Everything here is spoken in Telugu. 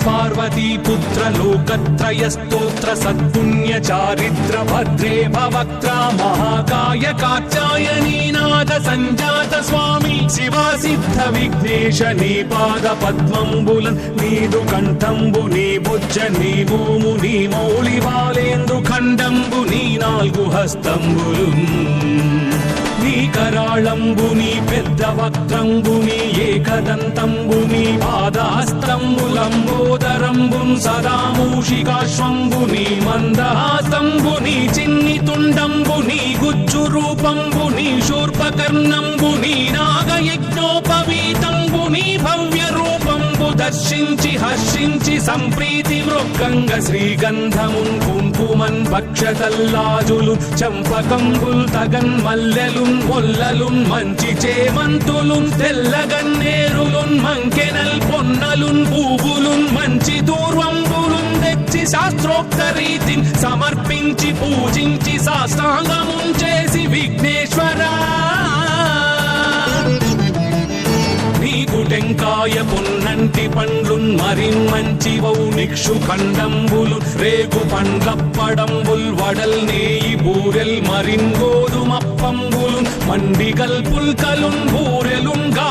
పుత్ర లోకత్రయ స్తోత్ర సత్పుణ్య చారిత్ర భద్రే భవక్త్ర మహాకాయ కాత్యాయనీనాథ సంజాత స్వామి శివా సిద్ధ విఘ్నేశ నీ పాద పద్మంబులన్ నీదు కంఠంబు నీ బుజ్జ నీ భూము నీ మౌళి బాలేందు ఖండంబు నీ నాలుగు హస్తంబులు నీ కరాళంబుని పెద్ద వక్త్రంబుని ఏకదంతంబుని పాదాస్తంబులంబోదరంబున్ సదా మూషికాశ్వంబుని మందహాసంబుని చిన్ని తుండంబుని గుజ్జు రూపంబుని శూర్పకర్ణంబుని నాగయజ్ఞోపవీతంబుని భవ్య రూపంబు దర్శించి హర్షించి సంప్రీతి మృక్కంగ శ్రీగంధమున్ కుంకుమన్ భక్షతల్లాజులు చంపకంబుల్ తగన్ మల్లెలున్ మొల్లలున్ మంచి చేమంతులున్ తెల్లగన్నేరులున్ మంకెనల్ పొన్నలున్ పూవులున్ శాస్త్రోక్త సమర్పించి పూజించి సాష్టాంగమున్ చేసి విఘ్నేశ్వరా. నీకు టెంకాయ పున్నంటి పండ్లున్ మరి మంచి వౌ నిక్షు ఖండంబులు రేగు పండ్లప్పడంబుల్ వడల్ నేయి బూరెల్ మరిన్ గోధుమప్పంబులు మండి కల్పుల్ బూరెలున్ బూరెలుంగా